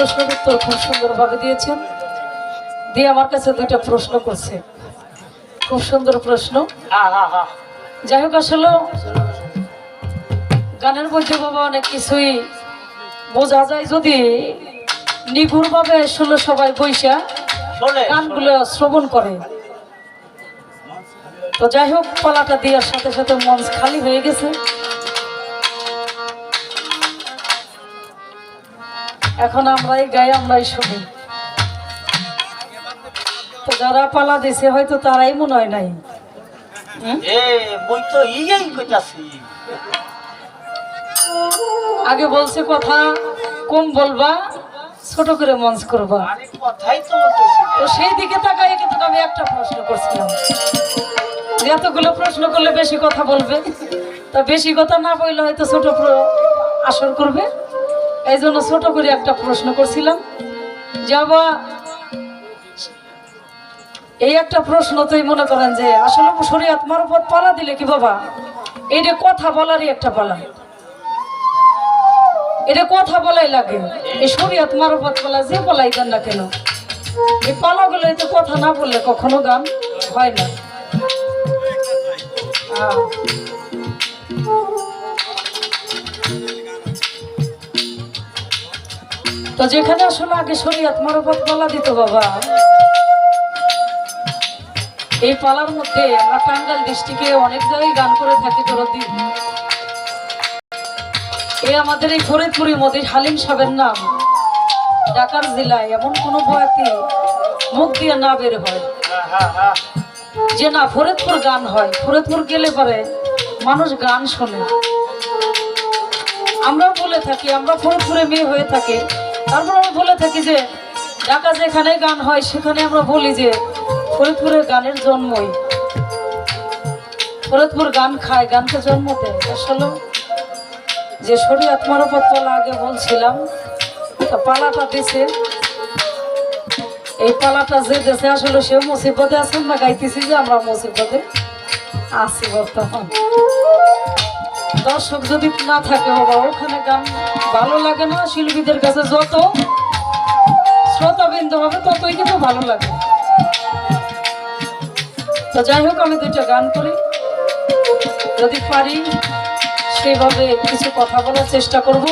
প্রশ্নের উত্তর খুব সুন্দরভাবে দিয়েছেন। দিয়ে আমার কাছে দুইটা প্রশ্ন করছে। খুব সুন্দর প্রশ্ন। যাই হোক আসলে গানের মধ্যে বাবা অনেক কিছুই বোঝা যায়। যদি নিগুড়ভাবে আসলে সবাই বৈশা গানগুলো শ্রবণ করে। তো যাই হোক পালাটা দেওয়ার সাথে সাথে মঞ্চ খালি হয়ে গেছে। এখন আমরাই গাই আমরাই শুনি তো যারা পালা দিছে হয়তো তারাই মনে হয় নাই। আগে বলছে কথা কম বলবা ছোট করে মঞ্চ করবা। তো সেই দিকে তাকাই কিন্তু আমি একটা প্রশ্ন করছিলাম। এতগুলো প্রশ্ন করলে বেশি কথা বলবে? তা বেশি কথা না বললে হয়তো ছোট আসর করবে? এই জন্য ছোট করে একটা প্রশ্ন করছিলাম। যে আবার এই একটা প্রশ্ন তুই মনে করেন যে, আসলে শরীয়ত মারফত পালা দিলে কি বাবা? এইটা কথা বলারই একটা পালা। এটা কথা বলাই লাগে, এই শরীয়ত মারফত পালা যে বলাই দেন না কেন? এই পালাগুলো তো কথা না বললে কখনো গান হয় না। তো যেখানে আসলে আগে শরীয়ত মারফত পালা দিত বাবা। এই পালার মধ্যে আমরা টাঙ্গাইল ডিস্ট্রিক্টে অনেক জায়গায় গান করে থাকি তোরদিন এই আমাদের এই ফরিদপুরের মধ্যে হালিম সাহেবের নাম। ঢাকার জেলায় এমন কোনো বয়াতি মুখ দিয়ে না বের হয়। যে না ফরিদপুর গান হয়, ফরিদপুর গেলে পরে মানুষ গান শোনে। আমরা বলে থাকি, আমরা ফরিদপুরে মেয়ে হয়ে থাকি। তারপর আমরা বলে থাকি যে, ঢাকা যেখানে গান হয়, সেখানে আমরা বলি যে, ফরিদপুরের গানের জন্মই। ফরিদপুর গান খায়, গানকে জন্ম দেয়। আসলে যে শরীয়ত মারফত পালা আগে বলছিলাম পালাটা দিছে। এই পালাটা যে দেশে আসলে সে মুসিবতে আছেন না গাইতেছি যে আমরা মুসিবতে আছি বর্তমান। দর্শক যদি না থাকে বাবা, ওখানে গান ভালো লাগে না শিল্পীদের কাছে যত শ্রোতাবিন্দু হবে ততই কিন্তু ভালো লাগে। তো যাই হোক, আমি দুইটা গান করি। যদি পারি, সেভাবে কিছু কথা বলার চেষ্টা করব।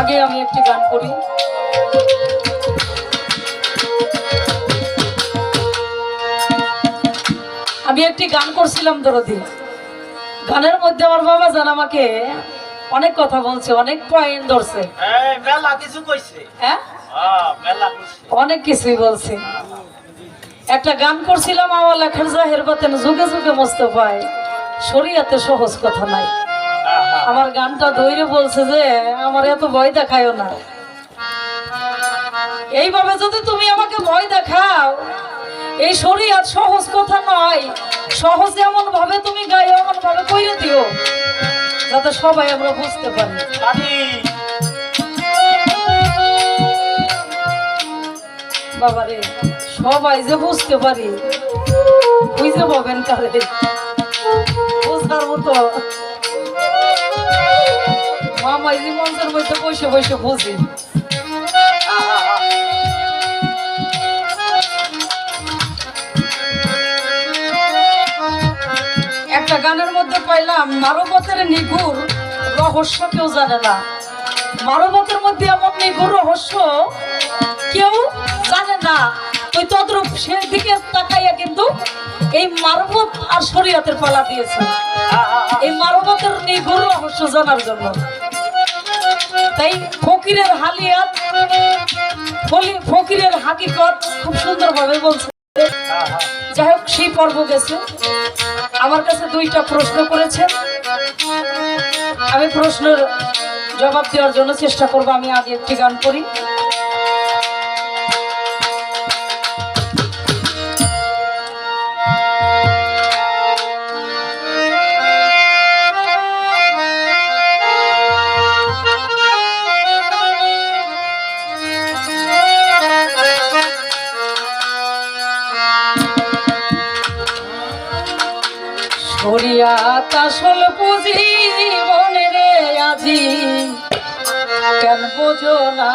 আগে আমি একটি গান করি। আমি একটি গান করছিলাম দরদি গানের মধ্যে আমার বাবা জান আমাকে অনেক কথা বলছে অনেক পয়েন্ট ধরছে। হ্যাঁ? হ্যাঁ অনেক কিছুই বলছে। একটা গান করছিলাম আমার লেখার জাহের বাতেন যুগে যুগে মস্ত পায়। শরীয়তে সহজ কথা নাই। হ্যাঁ। আমার গানটা ধৈর্য বলছে যে আমার এত ভয় দেখায়ও না। এইভাবে যদি তুমি আমাকে ভয় দেখাও এই শরীয়ত সহজ কথা নয়। সহজ এমন ভাবে তুমি গায়ে এমন ভাবে কইরে দিও যাতে সবাই আমরা বুঝতে পারি। বাবারে সবাই যে বুঝতে পারি বুঝতে পাবেন কারে? বুঝার মতো। মামাই যে মঞ্চের মধ্যে বসে বসে বুঝি। একটা গানের মধ্যে পাইলাম মারবতের নিগুর রহস্য কেউ জানে না মারবতের মধ্যে এমন নিগুর রহস্য কেউ জানে না ওই তদ্রুপ সে দিকে তাকাইয়া কিন্তু এই মারবত আর শরীয়তের পালা দিয়েছে। এই মারবতের নিগুর রহস্য জানার জন্য তাই ফকিরের হালিয়াত ফকিরের হাকিকত খুব সুন্দরভাবে বলছে। যাই হোক, সেই পর্ব গেছে আমার কাছে দুইটা প্রশ্ন করেছেন আমি প্রশ্নের জবাব দেওয়ার জন্য চেষ্টা করব, আমি আগে একটি গান করি। শরিয়াত আসল পুর বুঝি মনে আজি। কেন বোঝো না?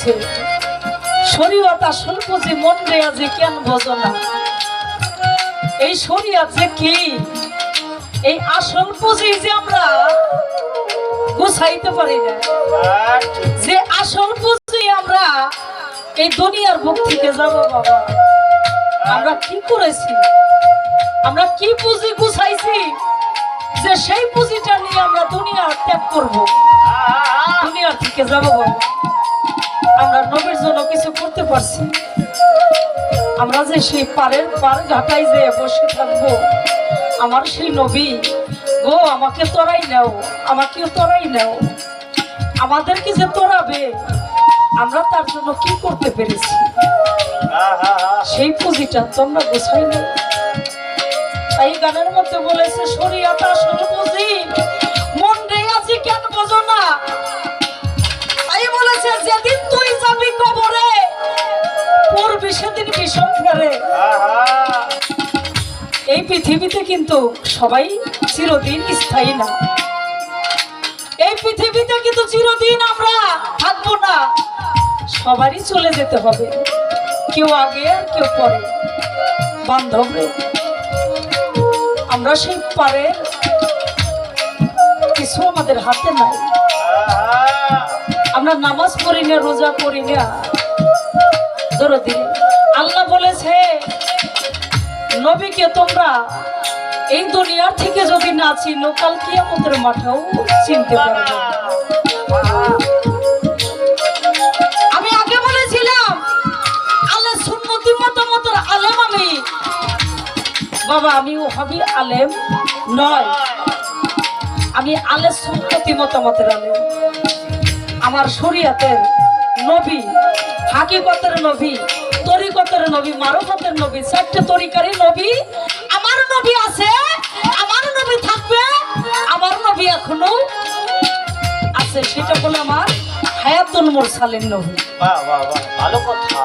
বলেছে, শরীয়ত আসল বুঝি মন রে আজি কেন বোঝো না এই শরীয়ত যে কি? এই আসল পুঁজি যে আমরা গুছাইতে পারি না। যে আসল পুঁজি আমরা এই দুনিয়ার বুক থেকে যাব বাবা। আমরা কি করেছি? আমরা কি পুঁজি গুছাইছি? যে সেই পুঁজিটা নিয়ে আমরা দুনিয়া ত্যাগ করব। দুনিয়া থেকে যাব বাবা। আমরা নবীর জন্য কিছু করতে পারছি। আমরা যে সেই পারের পার ঘাটায় যে বসে থাকব, আমার সেই নবী, গো, আমাকে তোরাই নাও, আমাকেও তোরাই নাও। আমাদেরকে যে তোরাবে, আমরা তার জন্য কি করতে পেরেছি? সেই পুঁজিটা তোমরা গোছাই না তাই গানের মধ্যে বলেছে, শরীয়ত আসল পৃথিবীতে কিন্তু সবাই চিরদিন স্থায়ী না। এই পৃথিবীতে কিন্তু চিরদিন আমরা থাকব না। সবারই চলে যেতে হবে। কেউ আগে আর কেউ পরে। বান্ধব আমরা সেই পারে। কিছু আমাদের হাতে নাই। আমরা নামাজ পড়ি না, রোজা করি না। দরদি আল্লাহ বলেছে নবীকে তোমরা এই দুনিয়ার থেকে যদি না চিনো, কাল কি আমাদের মাঠাও চিনতে পারবে। আমি আগে বলেছিলাম আল্লাহ সুন্নতি মতামতের আলেম আমি। বাবা, আমি হবি আলেম নয়। আমি আলে সুন্নতি মতামতের আলেম। আমার শরিয়াতের নবী, হাকিকতের নবী তরিকতের নবী মারফতের নবী চারটে তরিকারই নবী। আমার নবী আছে আমার নবী থাকবে আমার নবী এখনও আছে সেটা হলো আমার হায়াতুল মুরসালিন নবী। বাহ বাহ বাহ ভালো কথা।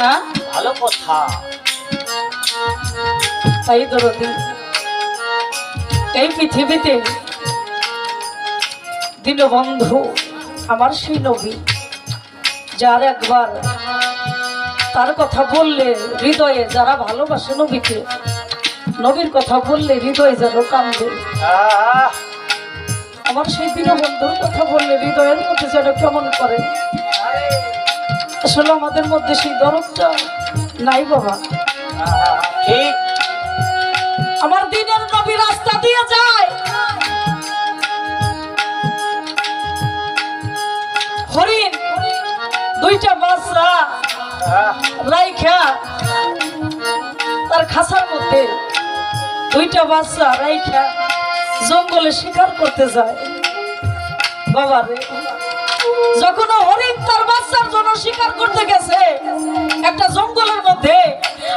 হ্যাঁ? ভালো কথা। তাই দরদি এই পৃথিবীতে দীনবন্ধু আমার সেই নবী যার একবার তার কথা বললে হৃদয়ে যারা ভালোবাসে নবীকে নবীর কথা বললে হৃদয়ে যেন কান্দে। আমার সেই দীনবন্ধুর কথা বললে হৃদয়ের মধ্যে যেন কেমন করে? আসলে আমাদের মধ্যে সেই দরদটা নাই বাবা। আমার দিনের নবী রাস্তা দিয়ে যায়। হরিণ দুইটা আহ, রাইখা তার খাসার মধ্যে বাচ্চা রাইখা জঙ্গলে শিকার করতে যায়। বাবা রে, যখন হরিণ তার বাচ্চার জন্য শিকার করতে গেছে, একটা জঙ্গলের মধ্যে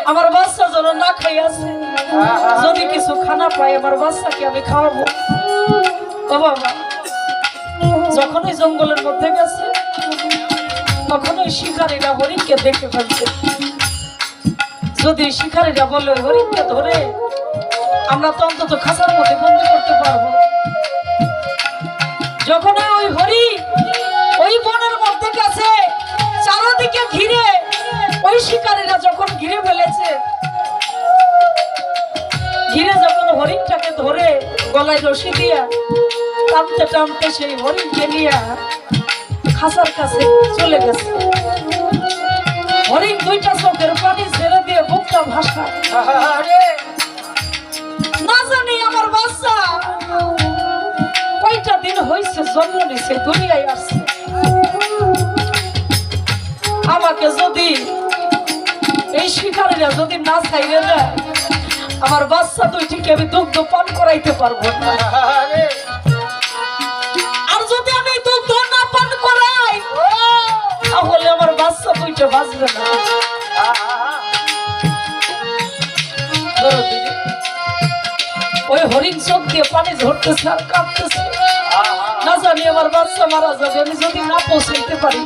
আমার বাচ্চা যেন না খাই আছে যদি কিছু খানা পাই আমার বাচ্চাকে আমি খাওয়াবো। বাবা যখন ওই জঙ্গলের মধ্যে গেছে তখন ওই শিকারীরা হরিণকে দেখে ফেলছে। যদি শিকারীরা বলে ওই হরিণকে ধরে আমরা তো অন্তত খাঁচার মধ্যে বন্দি করতে পারব। যখন ওই হরিণ ওই বনের মধ্যে গেছে, চারদিকে ঘিরে ওই শিকারীরা যখন ঘিরে ফেলেছে, ঘিরে যখন হরিণটাকে ধরে গলায় রশি দিয়া টানতে টানতে সেই হরিণকে নিয়ে খাসার কাছে চলে গেছে। হরিণ দুইটা চোখের পানি ছেড়ে দিয়ে বুকটা ভাসা। না জানি আমার বাচ্চা কয়টা দিন হয়েছে জন্ম নিছে দুনিয়ায় আসছে। আমাকে যদি এই শিকারীরা যদি না চাইলে আমার বাচ্চা দুইটিকে আমি দুগ্ধ পান করাইতে পারব না। দুইটা বাঁচবে না। ওই হরিণ চোখ দিয়ে পানি ঝরতেছে আর কাঁপতেছে। না জানি আমার বাচ্চা মারা যাবে, আমি যদি না পৌঁছাইতে পারি,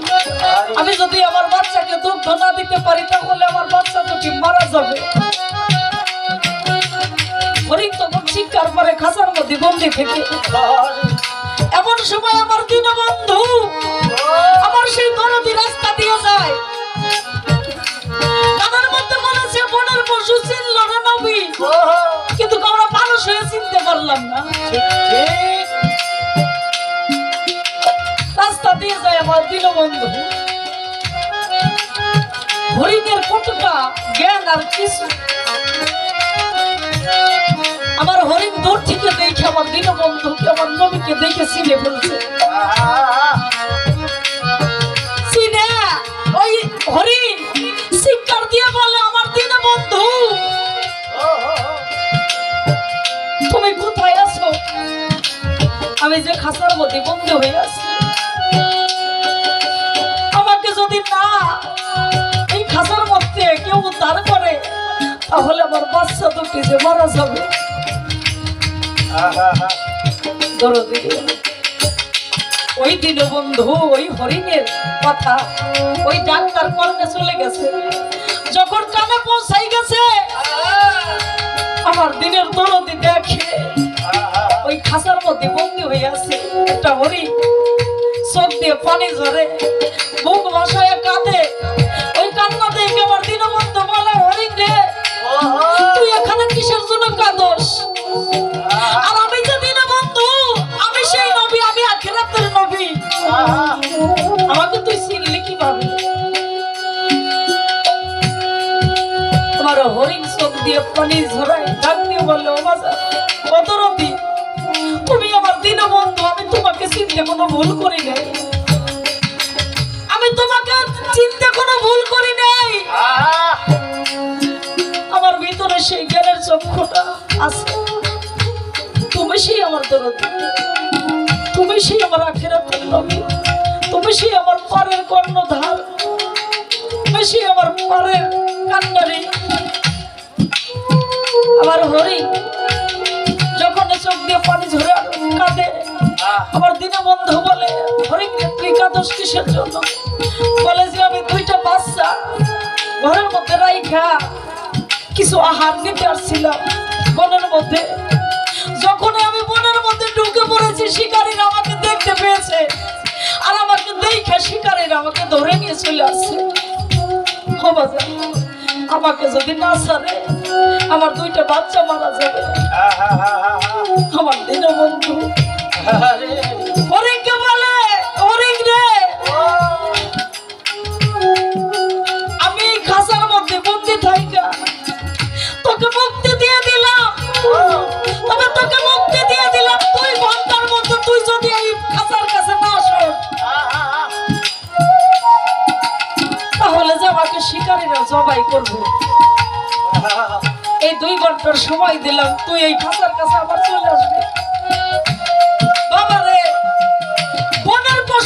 আমি যদি আমার বাচ্চাকে দুগ্ধ না দিতে পারি, তাহলে আমার বাচ্চা দুটি মারা যাবে? হরিণ তখন চিৎকার পরে খাঁচার মধ্যে বন্দি থেকে। এমন সময় আমার দীনবন্ধু আমার সেই দরদি রাস্তা দিয়ে যায়। পশু চিনল না নবী কিন্তু আমরা মানুষ হয়ে চিনতে পারলাম না। রাস্তা দিয়ে যায় আমার দীনবন্ধু। হরিণের কতটা জ্ঞান আর কিছু আমার হরিণ দূর থেকে দেখে আমার দীনবন্ধুকে আমার নবীকে দেখে চিনে ফেলছে। আমি যে খাসার মধ্যে বন্ধু হয়ে আছি আমাকে যদি না এই খাসার মধ্যে কেউ উদ্ধার করে তাহলে আমার বাচ্চা দুটি যে মারা যাবে। ওই দিন বন্ধু ওই হরিণের কথা ওই ডাক্তার কর্মে চলে গেছে। যখন কানে পৌঁছাই গেছে আমার দিনের দরদি খাসার মধ্যে বন্দি হয়ে আছে একটা হরি চোখ দিয়ে পানি ঝরে বুক ভাসায় ভুল করি নাই। আমি তোমাকে চিনতে কোনো ভুল করি নাই। আমার ভিতরে সেই জ্ঞানের দুঃখটা আছে। তুমি সেই আমার দরদ। তুমি সেই আমার আখেরাতের নবী তুমি সেই আমার পারের কর্ণধার। তুমি সেই আমার পারের কান্নারি আমার হরি আমার দীনবন্ধু বলে হরিণ তুই কাঁদস কিসের জন্য? বলে যে আমি দুইটা বাচ্চা ঘরের মধ্যে রাইখা কিছু আহার নিতে আসছিলাম বনের মধ্যে। যখন আমি বনের মধ্যে ঢুকে পড়েছি শিকারীরা আমাকে দেখতে পেয়েছে আর আমাকে দেখে শিকারীরা আমাকে ধরে নিয়ে চলে আসছে। আমাকে যদি না ছাড়ে আমার দুইটা বাচ্চা মারা যাবে। আমার দীনবন্ধু আরে হরিণকে বলে? রে। আমি খাঁচার মধ্যে তোকে দিয়ে দিলাম। তোকে দিয়ে দিলাম। মধ্যে তুই যদি এই খাঁচার কাছে তাহলে যে আমাকে জবাই করবে। এই দুই ঘণ্টার সময় দিলাম। তুই এই খাঁচার কাছে আবার চলে আসবি।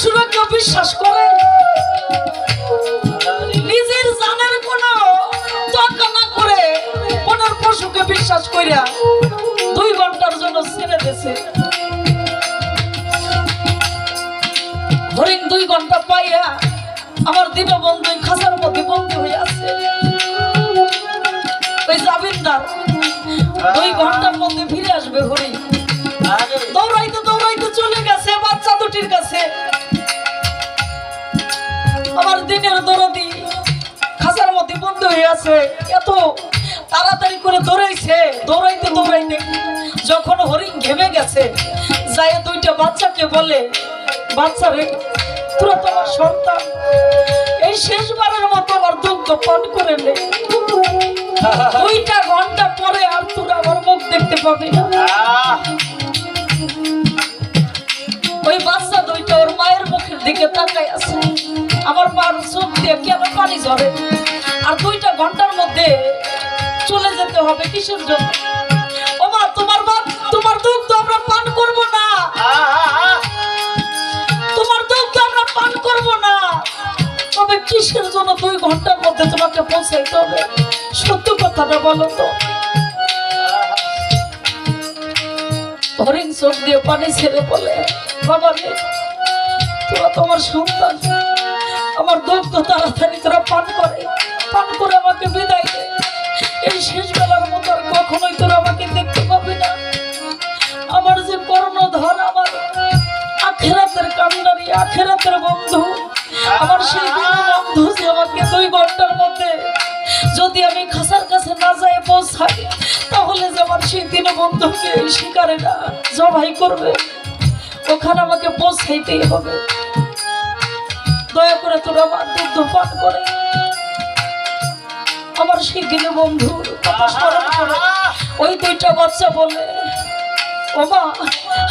কেউ বিশ্বাস করে। নিজের জানের কোনো না করে বনের পশুকে বিশ্বাস কইরা দুই ঘণ্টার জন্য ছেড়ে দিয়েছে। হরিণ দুই ঘণ্টা পাইয়া আমার দীনবন্ধু এই খাঁচার মধ্যে বন্দী হয়ে আছে। ওই জামিনদার দুই ঘণ্টার মধ্যে আছে। এত তাড়াতাড়ি করে দৌড়াইছে দৌড়াইতে দৌড়াইতে যখন হরিণ ঘেমে গেছে যাই দুইটা বাচ্চাকে বলে বাচ্চা রে তোরা তো আমার সন্তান। এই শেষবারের মতো আমার দুগ্ধ পান করে নে। দুইটা ঘণ্টা পরে আর তোরা আমার মুখ দেখতে পাবি না। ওই বাচ্চা দুইটা ওর মায়ের মুখের দিকে তাকাই আছে। আমার মার চোখ দিয়ে কেন পানি ঝরে? আর দুইটা ঘণ্টার মধ্যে চলে যেতে হবে কিসের জন্য? ও মা তোমার বাপ, তোমার দুধ তো আমরা পান করব না। তোমার দুধ তো আমরা পান করব না। তবে কিসের জন্য দুই ঘণ্টার মধ্যে তোমাকে পৌঁছাইতে হবে? সত্য কথাটা বলো তো। হরিণ চোখ দিয়ে পানি ছেড়ে বলে, বাবা রে, তোরা তোমার সন্তান। আমার দুঃখ তাড়াতাড়ি তোরা পান করে। পান করে আমাকে বিদায় দে। এই শেষ বেলার মতো আর কখনোই তোরা আমাকে দেখতে পাবি না। আমার যে কর্ণধর, আমার আখেরাতের কান্ডারি আখেরাতের বন্ধু, আমার সেই বন্ধু যে আমাকে দুই ঘণ্টার মধ্যে যদি আমি খাসার কাছে না যাই পৌঁছাই, তাহলে যে আমার সেই দিনে বন্ধুকে এই শিকারেরা জবাই করবে, ওখানে আমাকে পৌঁছাইতেই হবে। দয়া করে তোরা আমার দুগ্ধ পান করে। আমার দিনে স্মরণ করে ওই দুইটা বাচ্চা বলে ও মা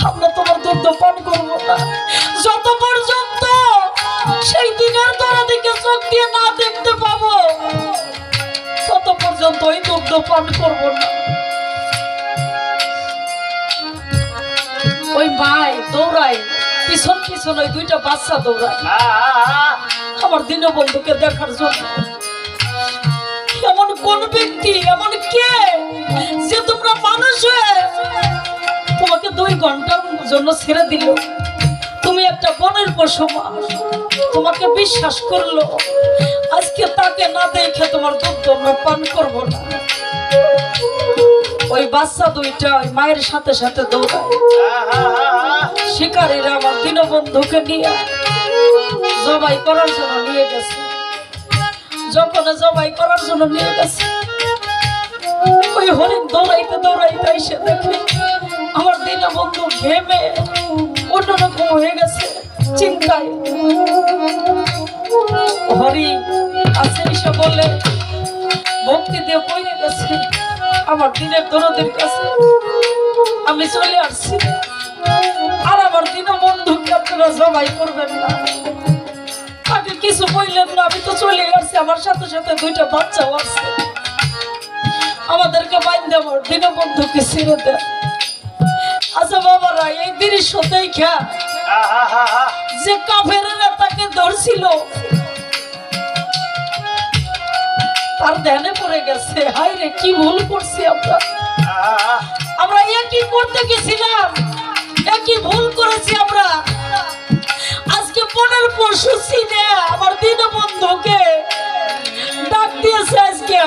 আমরা তোমার দুগ্ধ পান করব না। যত পর্যন্ত সেই দিনের তোরা দিকে চোখ দিয়ে না দেখতে পাবো তত পর্যন্ত ওই দুগ্ধ পান করব না। ওই মাই দৌড়াই পিছন পিছন ওই দুইটা বাচ্চা দৌড়ায়। আহ আমার দীনবন্ধুকে দেখার জন্য। কোন ব্যক্তি, এমন কে যে তোমরা মানুষ হয়ে তোমাকে দুই ঘণ্টার জন্য ছেড়ে দিল? তুমি একটা বনের পশু। তোমাকে বিশ্বাস করল। আজকে তাকে না দেখে তোমার দুধ আমরা পান করব না। ওই বাচ্চা দুইটা ওই মায়ের সাথে সাথে দৌড়ায়। শিকারীরা আমার দীনবন্ধুকে নিয়ে জবাই করার জন্য নিয়ে গেছে। যখন জবাই করার জন্য নিয়ে গেছে, ওই হরিণ দৌড়াইতে দৌড়াইতে এসে দেখে আমার দীনবন্ধু ঘেমে অন্যরকম হয়ে গেছে, চিন্তায়। হরি আছে এসে বলে, ভক্তি দিয়ে পড়ে গেছে, আমার দিনের দরদের কাছে। আমি চলে আসছি। আর আমার দিন বন্ধুকে আপনারা জবাই করবেন না। আগে কিছু বললেন না, আমি তো চলে আসছি, আমার সাথে সাথে দুইটা বাচ্চাও আমাদেরকে বাইন্দে আমার দীনবন্ধুকে দেন। আচ্ছা বাবারা, এই যে তাকে ধরছিল, তার ধ্যানে পড়ে গেছে। হায় রে কি ভুল করছি আমরা? আমরা একই করতে গেছিলাম, একই ভুল করেছি আমরা। আজকে পনেরো পরশু সিনে আমার দীনবন্ধুকে ডাক দিয়েছে আজকে।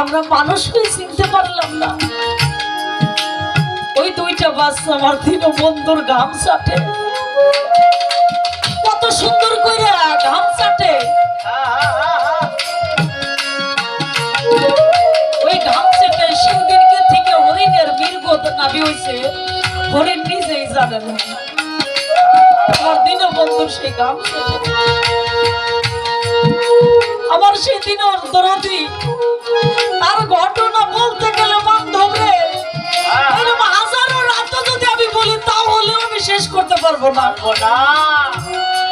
আমরা মানুষ হয়ে চিনতে পারলাম না। ওই দুইটা বাচ্চা আমার দীনবন্ধুর ঘাম চাটে। কত সুন্দর করে ঘাম চাটে। ঘাম আমার দিনের দরদি তার ঘটনা বলতে গেলে বান্ধব রে হাজারো রাত যদি আমি বলি তাহলেও আমি শেষ করতে পারব না। না।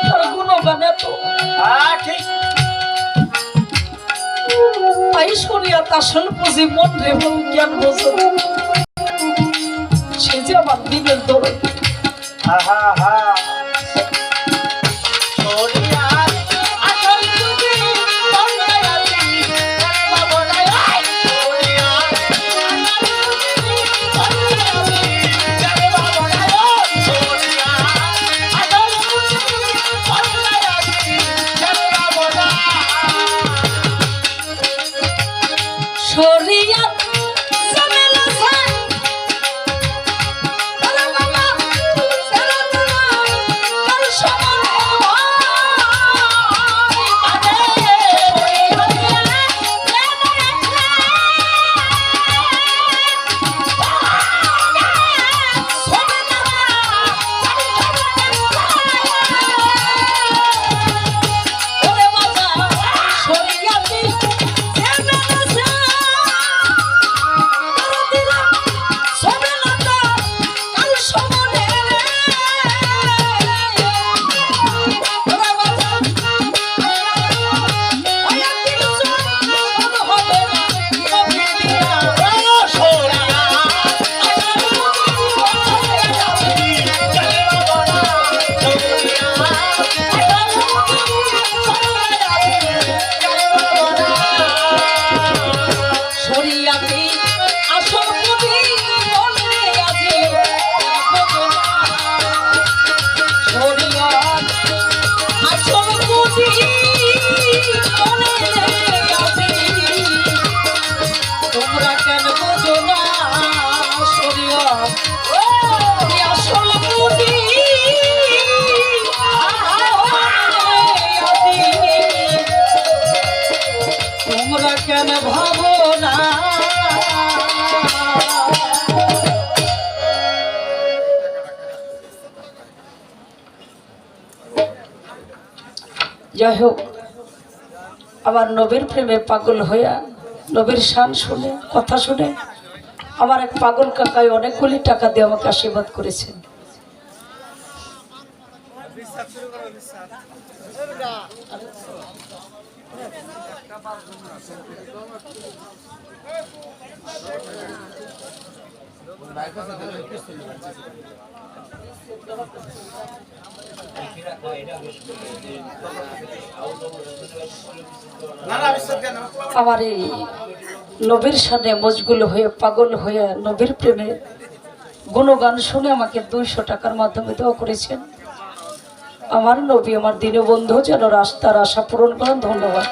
তার গুণগান এত। হ্যাঁ তাই মন রে জ্ঞান সে যে আমার দিনের দরদ। আহা আহা কেন যাই হোক আমার নবীর প্রেমে পাগল হইয়া নবীর শান শুনে কথা শুনে আমার এক পাগল কাকায় অনেকগুলি টাকা দিয়ে আমাকে আশীর্বাদ করেছেন। আমার এই নবীর সামনে মজগুল হয়ে, পাগল হয়ে নবীর প্রেমে গুণগান শুনে আমাকে দুইশো টাকার মাধ্যমে দেওয়া করেছেন। আমার নবী, আমার দীনবন্ধু যেন রাস্তার আশা পূরণ করেন। ধন্যবাদ।